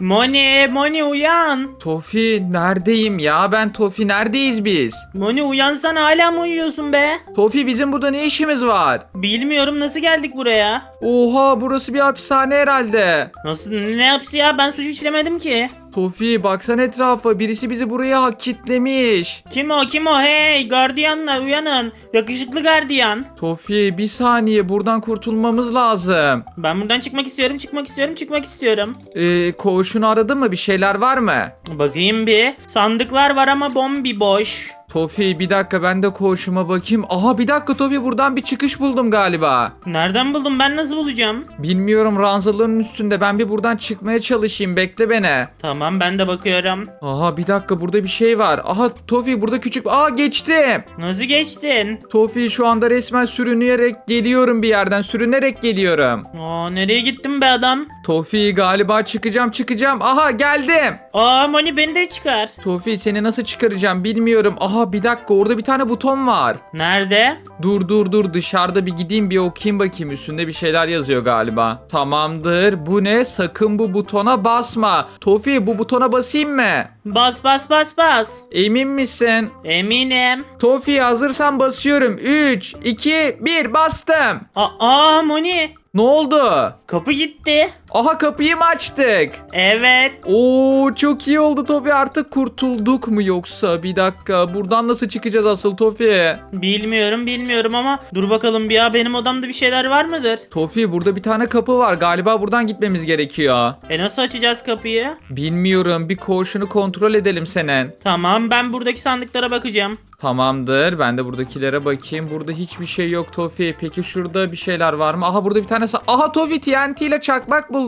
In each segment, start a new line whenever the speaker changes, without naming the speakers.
Moni, Moni uyan.
Tofi neredeyim ya ben Tofi neredeyiz biz?
Moni uyansan hala mı uyuyorsun be?
Tofi bizim burada ne işimiz var?
Bilmiyorum nasıl geldik buraya.
Oha burası bir hapishane herhalde.
Nasıl ne hapsi ya ben suç işlemedim ki.
Tofi baksana etrafa birisi bizi buraya kitlemiş.
Kim o kim o hey gardiyanlar uyanın. Yakışıklı gardiyan.
Tofi bir saniye buradan kurtulmamız lazım.
Ben buradan çıkmak istiyorum çıkmak istiyorum çıkmak istiyorum.
Ee, koğuşunu aradın mı bir şeyler var mı?
Bakayım bir. Sandıklar var ama bombi boş.
Tofi bir dakika ben de koğuşuma bakayım. Aha bir dakika Tofi buradan bir çıkış buldum galiba.
Nereden buldum ben nasıl bulacağım?
Bilmiyorum ranzaların üstünde ben bir buradan çıkmaya çalışayım bekle beni.
Tamam ben de bakıyorum.
Aha bir dakika burada bir şey var. Aha Tofi burada küçük... Aa geçtim.
Nasıl geçtin?
Tofi şu anda resmen sürünüyerek geliyorum bir yerden. Sürünerek geliyorum.
Aa nereye gittin be adam?
Tofi galiba çıkacağım çıkacağım. Aha geldim.
Aa Moni beni de çıkar.
Tofi seni nasıl çıkaracağım bilmiyorum. Aha bir dakika orada bir tane buton var.
Nerede?
Dur dur dur dışarıda bir gideyim bir okuyayım bakayım üstünde bir şeyler yazıyor galiba. Tamamdır bu ne sakın bu butona basma. Tofi bu butona basayım mı?
Bas bas bas bas.
Emin misin?
Eminim.
Tofi hazırsan basıyorum. 3, 2, 1 bastım.
Aa, aa Moni.
Ne oldu?
Kapı gitti.
Aha kapıyı mı açtık?
Evet.
Oo çok iyi oldu Tofi artık kurtulduk mu yoksa? Bir dakika buradan nasıl çıkacağız asıl Tofi?
Bilmiyorum bilmiyorum ama dur bakalım bir ya benim odamda bir şeyler var mıdır?
Tofi burada bir tane kapı var galiba buradan gitmemiz gerekiyor.
E nasıl açacağız kapıyı?
Bilmiyorum bir koğuşunu kontrol edelim senin.
Tamam ben buradaki sandıklara bakacağım.
Tamamdır ben de buradakilere bakayım. Burada hiçbir şey yok Tofi. Peki şurada bir şeyler var mı? Aha burada bir tane... sa- Aha Tofi TNT ile çakmak buldum.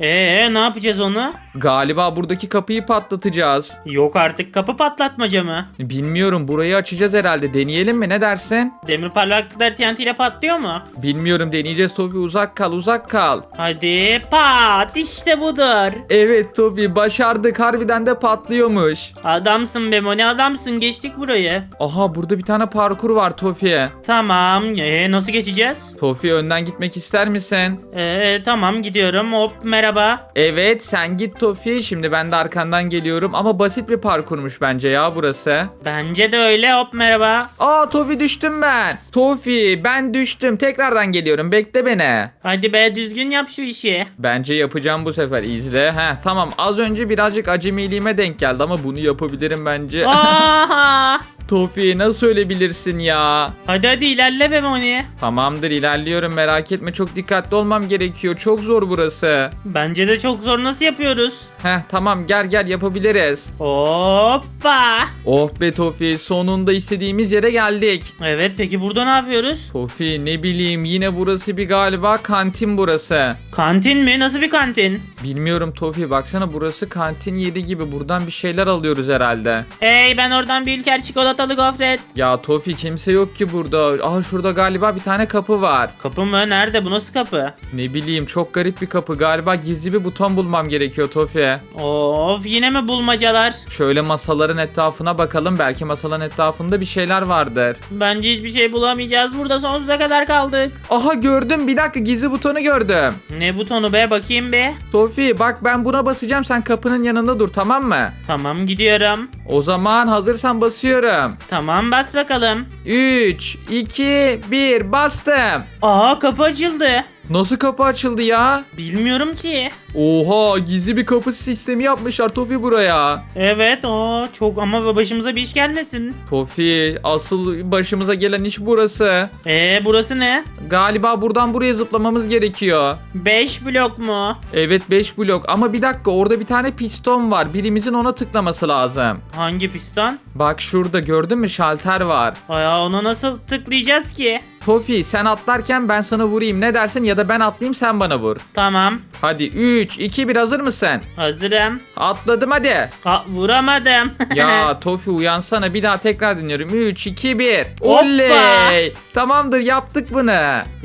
Ee ne yapacağız onu?
Galiba buradaki kapıyı patlatacağız.
Yok artık kapı patlatmaca mı?
Bilmiyorum burayı açacağız herhalde. Deneyelim mi ne dersin?
Demir parlaklıklar TNT ile patlıyor mu?
Bilmiyorum deneyeceğiz Tofi uzak kal uzak kal.
Hadi pat işte budur.
Evet Tofi başardık harbiden de patlıyormuş.
Adamsın be Moni adamsın geçtik burayı.
Aha burada bir tane parkur var Tofi.
Tamam ee nasıl geçeceğiz?
Tofi önden gitmek ister misin?
Ee tamam gidiyorum hop merhaba.
Evet sen git Tofi şimdi ben de arkandan geliyorum ama basit bir parkurmuş bence ya burası.
Bence de öyle hop merhaba.
Aa Tofi düştüm ben. Tofi ben düştüm tekrardan geliyorum bekle beni.
Hadi be düzgün yap şu işi.
Bence yapacağım bu sefer izle. Heh tamam az önce birazcık acemiliğime denk geldi ama bunu yapabilirim bence.
Aha!
Tofi nasıl öyle bilirsin ya?
Hadi hadi ilerle be Moni.
Tamamdır ilerliyorum merak etme çok dikkatli olmam gerekiyor. Çok zor burası.
Bence de çok zor nasıl yapıyoruz?
Heh tamam gel gel yapabiliriz.
Hoppa.
Oh be Tofi sonunda istediğimiz yere geldik.
Evet peki burada ne yapıyoruz?
Tofi ne bileyim yine burası bir galiba kantin burası.
Kantin mi? Nasıl bir kantin?
Bilmiyorum Tofi baksana burası kantin yeri gibi buradan bir şeyler alıyoruz herhalde.
Hey ben oradan bir ülker çikolatalı gofret.
Ya Tofi kimse yok ki burada. Aha şurada galiba bir tane kapı var.
Kapı mı? Nerede? Bu nasıl kapı?
Ne bileyim çok garip bir kapı. Galiba gizli bir buton bulmam gerekiyor Tofi.
Of yine mi bulmacalar?
Şöyle masaların etrafına bakalım. Belki masaların etrafında bir şeyler vardır.
Bence hiçbir şey bulamayacağız. Burada sonsuza kadar kaldık.
Aha gördüm bir dakika gizli butonu gördüm.
Ne butonu be? Bakayım be.
Tofi bak ben buna basacağım sen kapının yanında dur tamam mı?
Tamam gidiyorum.
O zaman hazırsan basıyorum.
Tamam bas bakalım.
3, 2, 1 bastım.
Aa kapı açıldı.
Nasıl kapı açıldı ya?
Bilmiyorum ki.
Oha gizli bir kapı sistemi yapmışlar Tofi buraya.
Evet o çok ama başımıza bir iş gelmesin.
Tofi asıl başımıza gelen iş burası.
Ee burası ne?
Galiba buradan buraya zıplamamız gerekiyor.
5 blok mu?
Evet 5 blok ama bir dakika orada bir tane piston var. Birimizin ona tıklaması lazım.
Hangi piston?
Bak şurada gördün mü şalter var.
Aya ona nasıl tıklayacağız ki?
Tofi sen atlarken ben sana vurayım ne dersin ya da ben atlayayım sen bana vur.
Tamam.
Hadi 3, 2, 1 hazır mısın?
Hazırım.
Atladım hadi.
Ha, vuramadım.
Ya Tofi uyansana bir daha tekrar dinliyorum. 3, 2, 1.
Hoppa.
Oley. Tamamdır yaptık bunu.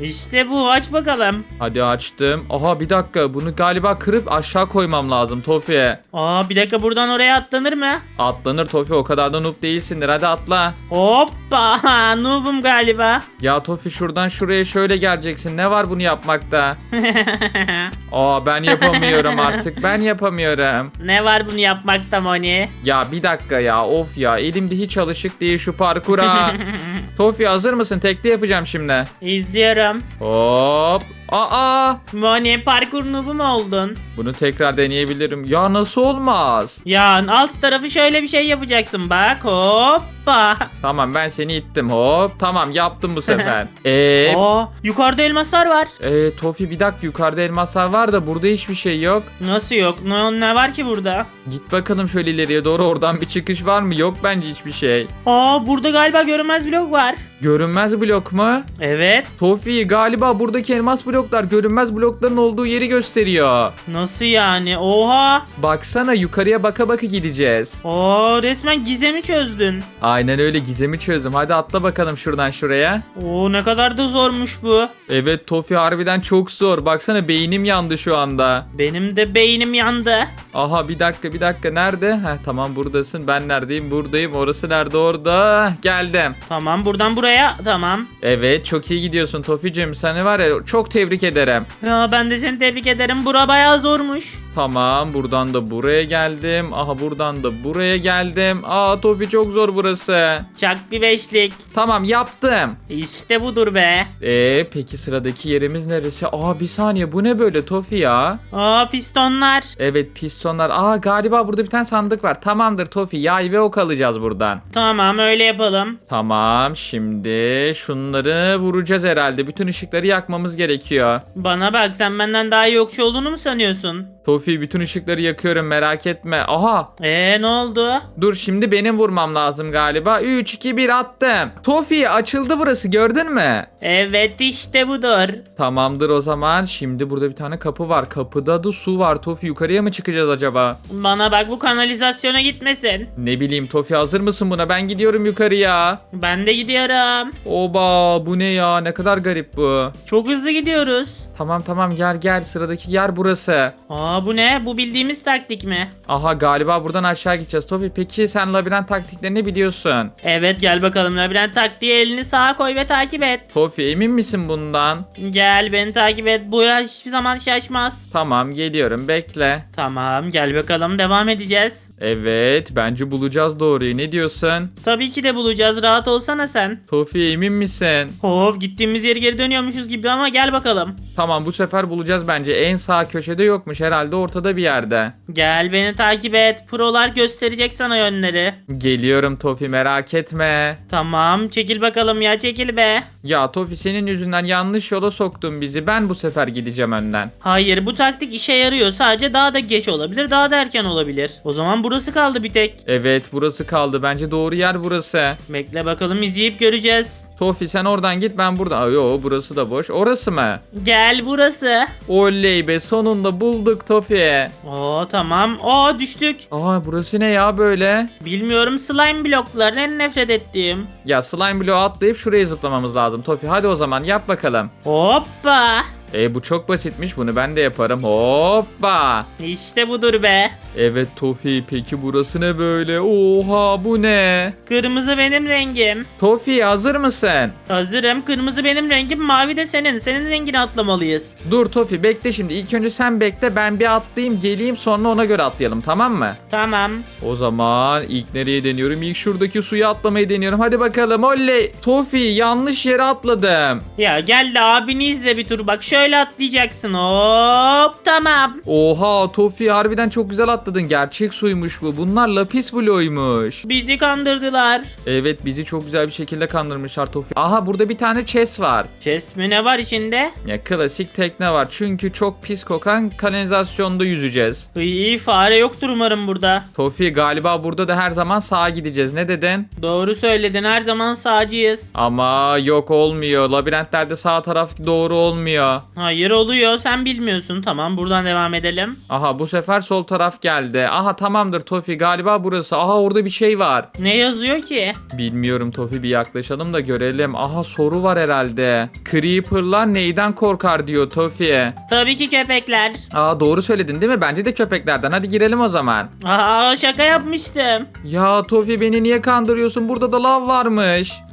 işte bu aç bakalım.
Hadi açtım. Aha bir dakika bunu galiba kırıp aşağı koymam lazım Tofi.
Aa bir dakika buradan oraya atlanır mı?
Atlanır Tofi o kadar da noob değilsindir hadi atla.
Hoppa noobum galiba.
Ya Tofi şuradan şuraya şöyle geleceksin. Ne var bunu yapmakta? Aa ben yapabilirim. Yapamıyorum artık. Ben yapamıyorum.
Ne var bunu yapmakta Moni?
Ya bir dakika ya of ya elimde hiç alışık değil şu parkura. Tofi hazır mısın? Tekli yapacağım şimdi.
İzliyorum.
Hop. Aa
Moni parkur nubu mu oldun?
bunu tekrar deneyebilirim. Ya nasıl olmaz?
Ya alt tarafı şöyle bir şey yapacaksın bak hoppa.
Tamam ben seni ittim hop. Tamam yaptım bu sefer. Eee
Oo, yukarıda elmaslar var.
e, Tofi bir dakika yukarıda elmaslar var da burada hiçbir şey yok.
Nasıl yok? Ne, ne var ki burada?
Git bakalım şöyle ileriye doğru oradan bir çıkış var mı? Yok bence hiçbir şey.
Aa burada galiba görünmez blok var.
Görünmez blok mu?
Evet.
Tofi galiba buradaki elmas bloklar görünmez blokların olduğu yeri gösteriyor.
Nasıl yani? Oha.
Baksana yukarıya baka baka gideceğiz.
Oo resmen gizemi çözdün.
Aynen öyle gizemi çözdüm. Hadi atla bakalım şuradan şuraya.
Oo ne kadar da zormuş bu.
Evet Tofi harbiden çok zor. Baksana beynim yandı şu anda.
Benim de beynim yandı.
Aha bir dakika bir dakika nerede? Heh tamam buradasın. Ben neredeyim? Buradayım. Orası nerede? Orada. Geldim.
Tamam buradan buraya. Tamam.
Evet çok iyi gidiyorsun Tofi'cim. Seni var ya çok tebrik ederim.
Ya ben de seni tebrik ederim. Bura bayağı zormuş.
Tamam buradan da buraya geldim. Aha buradan da buraya geldim. Aa Tofi çok zor burası.
Çak bir beşlik.
Tamam yaptım.
İşte budur be.
Ee peki sıradaki yerimiz neresi? Aa bir saniye bu ne böyle Tofi ya?
Aa pistonlar.
Evet pistonlar. Aa galiba burada bir tane sandık var. Tamamdır Tofi yay ve ok alacağız buradan.
Tamam öyle yapalım.
Tamam şimdi şunları vuracağız herhalde. Bütün ışıkları yakmamız gerekiyor.
Bana bak sen benden daha iyi okçu olduğunu mu sanıyorsun?
Tofi bütün ışıkları yakıyorum merak etme. Aha
Ee ne oldu?
dur şimdi benim vurmam lazım galiba. 3 2 1 attım. Tofi açıldı burası gördün mü?
Evet işte budur.
Tamamdır o zaman. Şimdi burada bir tane kapı var. Kapıda da su var. Tofi yukarıya mı çıkacağız acaba?
Bana bak bu kanalizasyona gitmesin.
Ne bileyim Tofi hazır mısın buna? Ben gidiyorum yukarıya.
Ben de gidiyorum.
Oba bu ne ya? Ne kadar garip bu.
Çok hızlı gidiyoruz.
Tamam tamam gel gel. Sıradaki yer burası.
Aa bu ne? Bu bildiğimiz taktik mi?
Aha galiba buradan aşağı gideceğiz. Tofi peki sen labirent taktiklerini biliyorsun.
Evet gel bakalım labirent taktiği elini sağa koy ve takip et.
Tofi emin misin bundan?
Gel beni takip et. Bu ya hiçbir zaman şaşmaz.
Tamam geliyorum bekle.
Tamam gel bakalım devam edeceğiz.
Evet bence bulacağız doğruyu. Ne diyorsun?
Tabii ki de bulacağız. Rahat olsana sen.
Tofi emin misin?
Of gittiğimiz yeri geri dönüyormuşuz gibi ama gel bakalım.
Tamam bu sefer bulacağız bence. En sağ köşede yokmuş herhalde ortada bir yerde.
Gel beni takip et. Prolar gösterecek sana yönleri.
Geliyorum Tofi merak etme.
Tamam çekil bakalım ya çekil be.
Ya Tofi senin yüzünden yanlış yola soktun bizi. Ben bu sefer gideceğim önden.
Hayır bu taktik işe yarıyor. Sadece daha da geç olabilir daha da erken olabilir. O zaman burası kaldı bir tek.
Evet burası kaldı. Bence doğru yer burası.
Bekle bakalım izleyip göreceğiz.
Tofi sen oradan git ben burada. Aa, yo burası da boş. Orası mı?
Gel burası.
Oley be sonunda bulduk Tofi.
Oo tamam. Oo düştük.
Aa burası ne ya böyle?
Bilmiyorum slime bloklarını en nefret ettiğim.
Ya slime bloğu atlayıp şuraya zıplamamız lazım. Tofi hadi o zaman yap bakalım.
Hoppa.
E bu çok basitmiş bunu ben de yaparım. Hoppa.
İşte budur be.
Evet Tofi peki burası ne böyle? Oha bu ne?
Kırmızı benim rengim.
Tofi hazır mısın?
Hazırım. Kırmızı benim rengim. Mavi de senin. Senin rengini atlamalıyız.
Dur Tofi bekle şimdi. İlk önce sen bekle ben bir atlayayım geleyim sonra ona göre atlayalım tamam mı?
Tamam.
O zaman ilk nereye deniyorum? İlk şuradaki suya atlamayı deniyorum. Hadi bakalım oley. Tofi yanlış yere atladım.
Ya gel de abini izle bir tur. Bak şöyle atlayacaksın. Hop tamam.
Oha Tofi harbiden çok güzel atladın. Gerçek suymuş bu. Bunlar lapis bloğuymuş.
Bizi kandırdılar.
Evet bizi çok güzel bir şekilde kandırmışlar Tofi. Aha burada bir tane chest var.
Chest mi ne var içinde?
Ya klasik tekne var. Çünkü çok pis kokan kanalizasyonda yüzeceğiz.
İyi fare yoktur umarım burada.
Tofi galiba burada da her zaman sağa gideceğiz. Ne dedin?
Doğru söyledin her zaman sağcıyız.
Ama yok olmuyor. Labirentlerde sağ taraf doğru olmuyor.
Hayır oluyor sen bilmiyorsun. Tamam buradan devam edelim.
Aha bu sefer sol taraf geldi. Aha tamamdır Tofi galiba burası. Aha orada bir şey var.
Ne yazıyor ki?
Bilmiyorum Tofi bir yaklaşalım da görelim. Aha soru var herhalde. Creeper'lar neyden korkar diyor Tofi.
Tabii ki köpekler.
Aa doğru söyledin değil mi? Bence de köpeklerden. Hadi girelim o zaman.
Aa şaka yapmıştım.
Ya Tofi beni niye kandırıyorsun? Burada da lav varmış.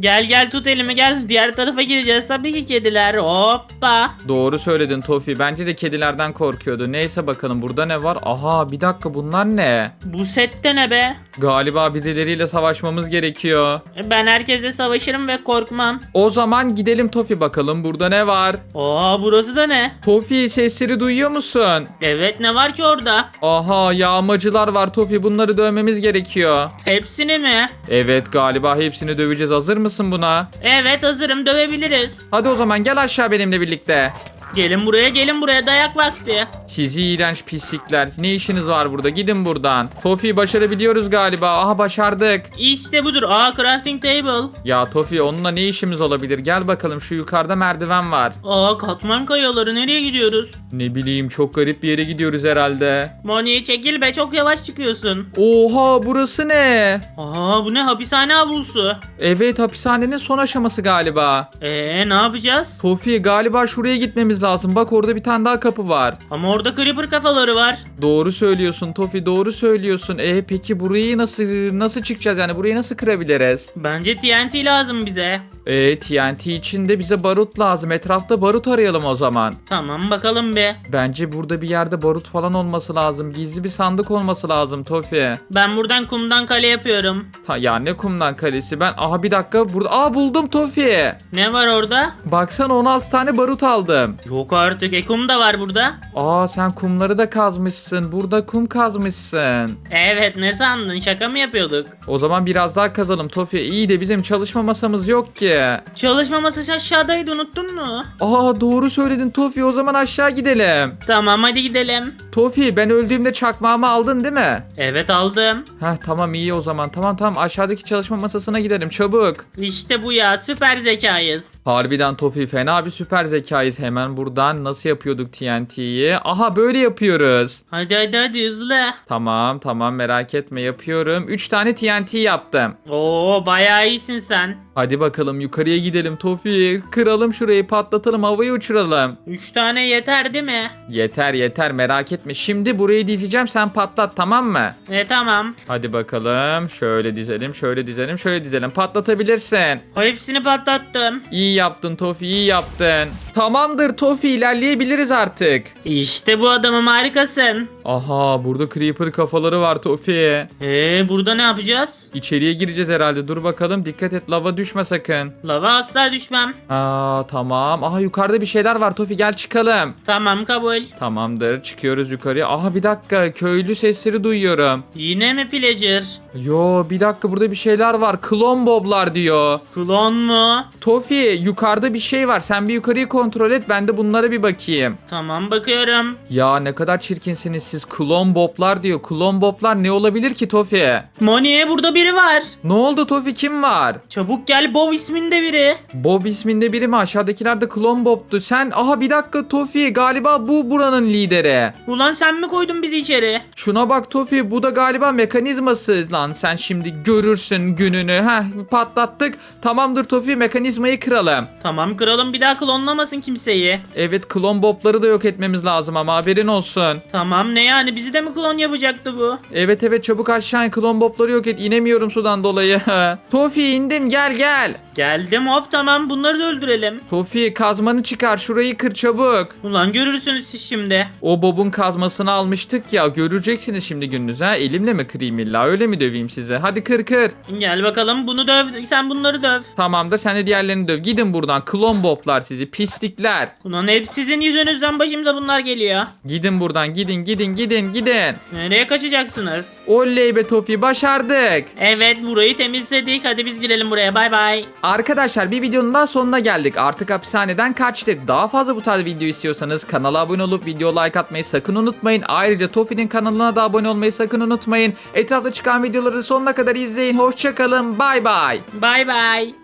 gel gel tut elimi gel. Diğer tarafa gideceğiz tabii ki kediler. Kediler hoppa.
Doğru söyledin Tofi. Bence de kedilerden korkuyordu. Neyse bakalım burada ne var? Aha bir dakika bunlar ne?
Bu sette ne be?
Galiba birileriyle savaşmamız gerekiyor.
Ben herkesle savaşırım ve korkmam.
O zaman gidelim Tofi bakalım burada ne var?
Aa burası da ne?
Tofi sesleri duyuyor musun?
Evet ne var ki orada?
Aha yağmacılar var Tofi bunları dövmemiz gerekiyor.
Hepsini mi?
Evet galiba hepsini döveceğiz. Hazır mısın buna?
Evet hazırım dövebiliriz.
Hadi o zaman gel aşağı benimle birlikte.
Gelin buraya gelin buraya dayak vakti.
Sizi iğrenç pislikler. Ne işiniz var burada? Gidin buradan. Tofi başarabiliyoruz galiba. Aha başardık.
İşte budur. Aa crafting table.
Ya Tofi onunla ne işimiz olabilir? Gel bakalım şu yukarıda merdiven var.
Aa katman kayaları nereye gidiyoruz?
Ne bileyim çok garip bir yere gidiyoruz herhalde.
Moni çekil be çok yavaş çıkıyorsun.
Oha burası ne?
Aa bu ne hapishane avlusu.
Evet hapishanenin son aşaması galiba.
Ee ne yapacağız?
Tofi galiba şuraya gitmemiz lazım. Bak orada bir tane daha kapı var.
Ama orada creeper kafaları var.
Doğru söylüyorsun Tofi doğru söylüyorsun. E peki burayı nasıl nasıl çıkacağız yani burayı nasıl kırabiliriz?
Bence TNT lazım bize.
E TNT için de bize barut lazım. Etrafta barut arayalım o zaman.
Tamam bakalım be.
Bence burada bir yerde barut falan olması lazım. Gizli bir sandık olması lazım Tofi.
Ben buradan kumdan kale yapıyorum.
Ta, ya ne kumdan kalesi ben. Aha bir dakika burada. Aa buldum Tofi.
Ne var orada?
Baksana 16 tane barut aldım.
Yok artık. E kum da var burada.
Aa sen kumları da kazmışsın. Burada kum kazmışsın.
Evet ne sandın? Şaka mı yapıyorduk?
O zaman biraz daha kazalım Tofi. İyi de bizim çalışma masamız yok ki.
Çalışma masası aşağıdaydı unuttun mu?
Aa doğru söyledin Tofi. O zaman aşağı gidelim.
Tamam hadi gidelim.
Tofi ben öldüğümde çakmağımı aldın değil mi?
Evet aldım.
Heh tamam iyi o zaman. Tamam tamam aşağıdaki çalışma masasına gidelim çabuk.
İşte bu ya süper zekayız.
Harbiden Tofi fena bir süper zekayız. Hemen buradan nasıl yapıyorduk TNT'yi? Aha böyle yapıyoruz.
Hadi hadi hadi hızlı.
Tamam tamam merak etme yapıyorum. 3 tane TNT yaptım.
Oo bayağı iyisin sen.
Hadi bakalım yukarıya gidelim Tofi. Kıralım şurayı patlatalım havayı uçuralım.
Üç tane yeter değil mi?
Yeter yeter merak etme. Şimdi burayı dizeceğim sen patlat tamam mı?
E tamam.
Hadi bakalım. Şöyle dizelim şöyle dizelim şöyle dizelim. Patlatabilirsin.
O hepsini patlattım.
İyi yaptın Tofi iyi yaptın. Tamamdır Tofi ilerleyebiliriz artık.
İşte bu adamım harikasın.
Aha burada creeper kafaları var Tofi.
Ee burada ne yapacağız?
İçeriye gireceğiz herhalde. Dur bakalım. Dikkat et lava düşme sakın.
Lava asla düşmem.
Aa tamam. Aha yukarıda bir şeyler var Tofi gel çıkalım.
Tamam kabul.
Tamamdır. Çıkıyoruz yukarıya. Aha bir dakika. Köylü sesleri duyuyorum.
Yine mi pillager?
Yo bir dakika burada bir şeyler var. Klon boblar diyor.
Klon mu?
Tofi yukarıda bir şey var. Sen bir yukarıyı kontrol et. Ben de bunlara bir bakayım.
Tamam bakıyorum.
Ya ne kadar çirkinsiniz siz. Klon boblar diyor. Klon boblar ne olabilir ki Tofi?
Moni burada biri var.
Ne oldu Tofi kim var?
Çabuk gel Bob isminde biri.
Bob isminde biri mi? Aşağıdakiler de klon Bob'tu. Sen aha bir dakika Tofi galiba bu buranın lideri.
Ulan sen mi koydun bizi içeri?
Şuna bak Tofi bu da galiba mekanizması lan sen şimdi görürsün gününü. Heh patlattık. Tamamdır Tofi mekanizmayı kıralım.
Tamam kralım bir daha klonlamasın kimseyi.
Evet klon Bob'ları da yok etmemiz lazım ama haberin olsun.
Tamam ne yani bizi de mi klon yapacaktı bu?
Evet evet çabuk aşağı in klon Bob'ları yok et. İnemiyorum sudan dolayı. Tofi indim gel gel.
Geldim hop tamam bunları da öldürelim.
Tofi kazmanı çıkar şurayı kır çabuk.
Ulan görürsünüz siz şimdi.
O Bob'un kazmasını almıştık ya göreceksiniz şimdi gününüz ha elimle mi kırayım illa öyle mi döveyim size hadi kır kır.
Gel bakalım bunu döv sen bunları döv.
Tamamdır sen de diğerlerini döv gidin buradan klon Bob'lar sizi pislikler.
Ulan hep sizin yüzünüzden başımıza bunlar geliyor.
Gidin buradan gidin gidin gidin gidin.
Nereye kaçacaksınız?
Oley be Tofi başardık.
Evet burayı temizledik hadi biz girelim buraya bay bay.
Arkadaşlar bir videonun daha sonuna geldik. Artık hapishaneden kaçtık. Daha fazla bu tarz video istiyorsanız kanala abone olup video like atmayı sakın unutmayın. Ayrıca Tofi'nin kanalına da abone olmayı sakın unutmayın. Etrafta çıkan videoları sonuna kadar izleyin. Hoşçakalın. Bay bay.
Bay bay.